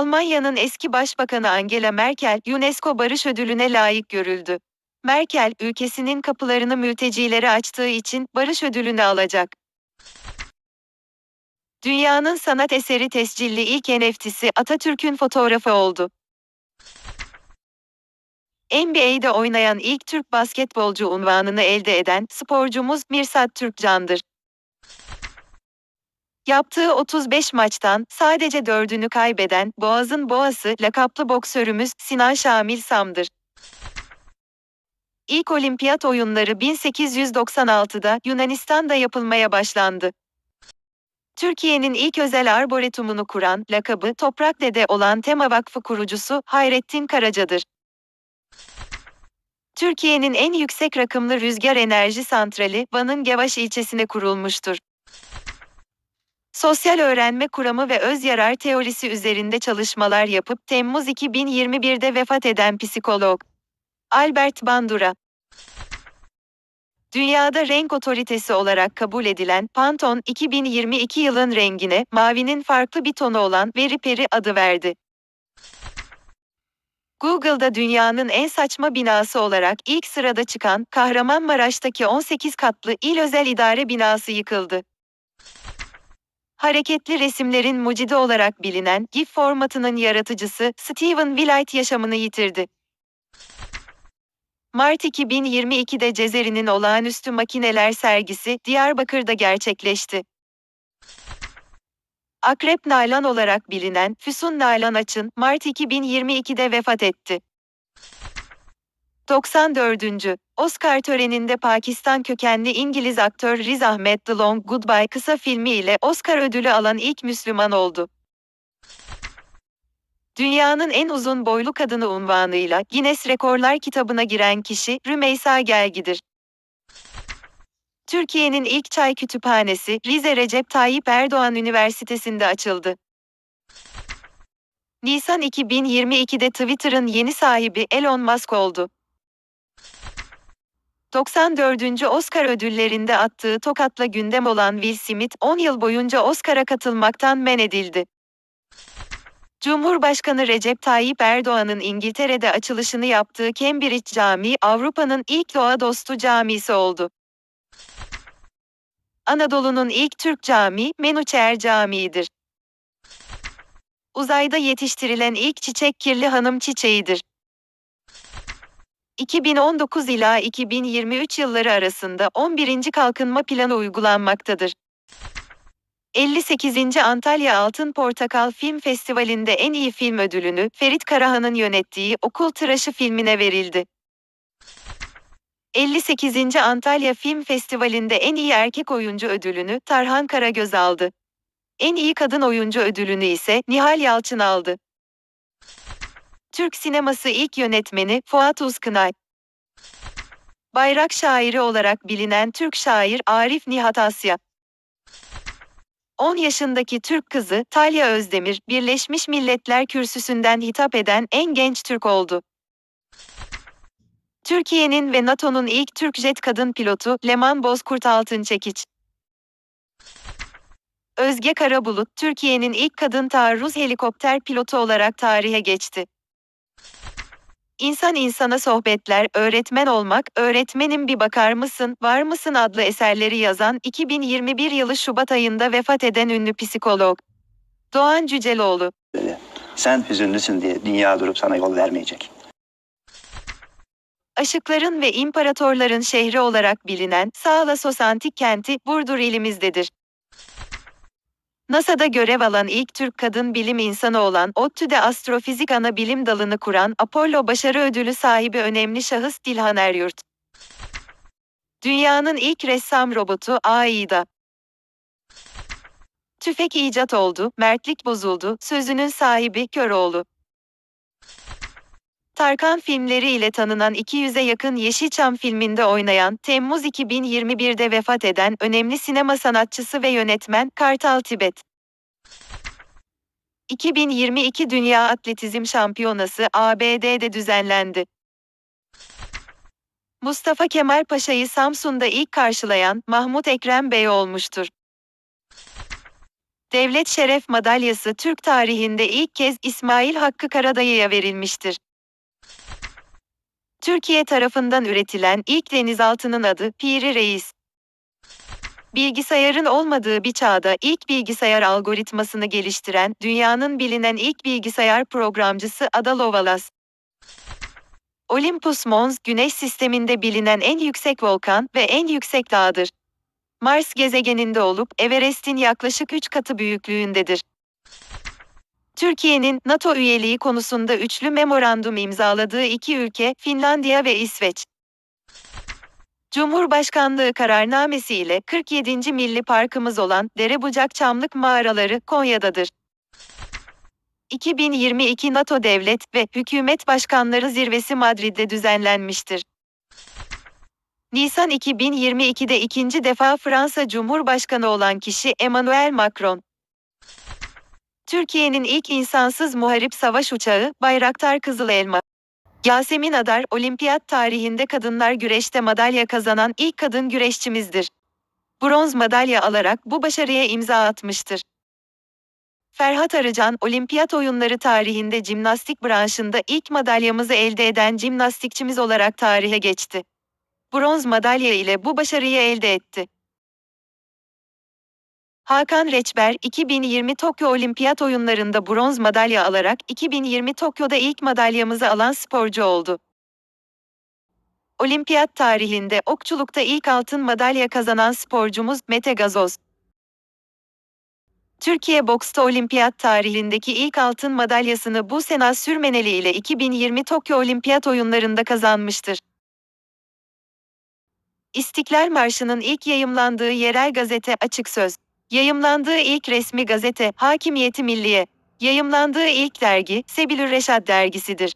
Almanya'nın eski başbakanı Angela Merkel, UNESCO Barış Ödülü'ne layık görüldü. Merkel, ülkesinin kapılarını mültecilere açtığı için Barış Ödülünü alacak. Dünyanın sanat eseri tescilli ilk NFT'si Atatürk'ün fotoğrafı oldu. NBA'de oynayan ilk Türk basketbolcu unvanını elde eden sporcumuz Mirsat Türkcan'dır. Yaptığı 35 maçtan sadece 4'ünü kaybeden Boğaz'ın boğası lakaplı boksörümüz Sinan Şamil Sam'dır. İlk olimpiyat oyunları 1896'da Yunanistan'da yapılmaya başlandı. Türkiye'nin ilk özel arboretumunu kuran, lakabı Toprak Dede olan Tema Vakfı kurucusu Hayrettin Karaca'dır. Türkiye'nin en yüksek rakımlı rüzgar enerji santrali Van'ın Gevaş ilçesine kurulmuştur. Sosyal öğrenme kuramı ve öz yarar teorisi üzerinde çalışmalar yapıp Temmuz 2021'de vefat eden psikolog Albert Bandura. Dünyada renk otoritesi olarak kabul edilen Pantone 2022 yılın rengine mavinin farklı bir tonu olan Very Peri adı verdi. Google'da dünyanın en saçma binası olarak ilk sırada çıkan Kahramanmaraş'taki 18 katlı il özel idare binası yıkıldı. Hareketli resimlerin mucidi olarak bilinen GIF formatının yaratıcısı Steven Willight yaşamını yitirdi. Mart 2022'de Cezeri'nin olağanüstü makineler sergisi Diyarbakır'da gerçekleşti. Akrep Nalan olarak bilinen Füsun Nalan Açın, Mart 2022'de vefat etti. 94. Oscar töreninde Pakistan kökenli İngiliz aktör Riz Ahmed The Long Goodbye kısa filmi ile Oscar ödülü alan ilk Müslüman oldu. Dünyanın en uzun boylu kadını unvanıyla Guinness Rekorlar kitabına giren kişi Rümeysa Gelgi'dir. Türkiye'nin ilk çay kütüphanesi Rize Recep Tayyip Erdoğan Üniversitesi'nde açıldı. Nisan 2022'de Twitter'ın yeni sahibi Elon Musk oldu. 94. Oscar ödüllerinde attığı tokatla gündem olan Will Smith, 10 yıl boyunca Oscar'a katılmaktan men edildi. Cumhurbaşkanı Recep Tayyip Erdoğan'ın İngiltere'de açılışını yaptığı Cambridge Camii, Avrupa'nın ilk doğa dostu camisi oldu. Anadolu'nun ilk Türk camii, Menuçer Camii'dir. Uzayda yetiştirilen ilk çiçek kirli hanım çiçeğidir. 2019 ila 2023 yılları arasında 11. Kalkınma Planı uygulanmaktadır. 58. Antalya Altın Portakal Film Festivali'nde en iyi film ödülünü Ferit Karahan'ın yönettiği Okul Tıraşı filmine verildi. 58. Antalya Film Festivali'nde en iyi erkek oyuncu ödülünü Tarhan Karagöz aldı. En iyi kadın oyuncu ödülünü ise Nihal Yalçın aldı. Türk sineması ilk yönetmeni Fuat Uzkınay. Bayrak şairi olarak bilinen Türk şair Arif Nihat Asya. 10 yaşındaki Türk kızı Talya Özdemir, Birleşmiş Milletler Kürsüsü'nden hitap eden en genç Türk oldu. Türkiye'nin ve NATO'nun ilk Türk jet kadın pilotu Leman Bozkurt Altınçekiç. Özge Karabulut, Türkiye'nin ilk kadın taarruz helikopter pilotu olarak tarihe geçti. İnsan insana sohbetler, öğretmen olmak, öğretmenim bir bakar mısın, var mısın adlı eserleri yazan 2021 yılı Şubat ayında vefat eden ünlü psikolog. Doğan Cüceloğlu. Sen hüzünlüsün diye dünya durup sana yol vermeyecek. Aşıkların ve imparatorların şehri olarak bilinen Sağlasos Antik Kenti Burdur ilimizdedir. NASA'da görev alan ilk Türk kadın bilim insanı olan ODTÜ'de astrofizik ana bilim dalını kuran Apollo Başarı Ödülü sahibi önemli şahıs Dilhan Eryurt. Dünyanın ilk ressam robotu AI'da. Tüfek icat oldu, mertlik bozuldu, sözünün sahibi Köroğlu. Tarkan filmleri ile tanınan 200'e yakın Yeşilçam filminde oynayan, Temmuz 2021'de vefat eden önemli sinema sanatçısı ve yönetmen Kartal Tibet. 2022 Dünya Atletizm Şampiyonası ABD'de düzenlendi. Mustafa Kemal Paşa'yı Samsun'da ilk karşılayan Mahmut Ekrem Bey olmuştur. Devlet Şeref Madalyası Türk tarihinde ilk kez İsmail Hakkı Karadayı'ya verilmiştir. Türkiye tarafından üretilen ilk denizaltının adı Piri Reis. Bilgisayarın olmadığı bir çağda ilk bilgisayar algoritmasını geliştiren dünyanın bilinen ilk bilgisayar programcısı Ada Lovelace. Olympus Mons, Güneş sisteminde bilinen en yüksek volkan ve en yüksek dağdır. Mars gezegeninde olup Everest'in yaklaşık 3 katı büyüklüğündedir. Türkiye'nin NATO üyeliği konusunda üçlü memorandum imzaladığı iki ülke Finlandiya ve İsveç. Cumhurbaşkanlığı kararnamesi ile 47. Milli Parkımız olan Derebucak Çamlık Mağaraları Konya'dadır. 2022 NATO Devlet ve Hükümet Başkanları Zirvesi Madrid'de düzenlenmiştir. Nisan 2022'de ikinci defa Fransa Cumhurbaşkanı olan kişi Emmanuel Macron. Türkiye'nin ilk insansız muharip savaş uçağı Bayraktar Kızıl Elma. Yasemin Adar, olimpiyat tarihinde kadınlar güreşte madalya kazanan ilk kadın güreşçimizdir. Bronz madalya alarak bu başarıya imza atmıştır. Ferhat Arıcan, olimpiyat oyunları tarihinde jimnastik branşında ilk madalyamızı elde eden jimnastikçimiz olarak tarihe geçti. Bronz madalya ile bu başarıyı elde etti. Hakan Reçber, 2020 Tokyo Olimpiyat Oyunlarında bronz madalya alarak 2020 Tokyo'da ilk madalyamızı alan sporcu oldu. Olimpiyat tarihinde okçulukta ilk altın madalya kazanan sporcumuz Mete Gazoz. Türkiye boksta olimpiyat tarihindeki ilk altın madalyasını bu Sena Sürmeneli ile 2020 Tokyo Olimpiyat Oyunlarında kazanmıştır. İstiklal Marşı'nın ilk yayımlandığı yerel gazete Açık Söz. Yayımlandığı ilk resmi gazete Hakimiyeti Milliye. Yayımlandığı ilk dergi Sebilür Reşat dergisidir.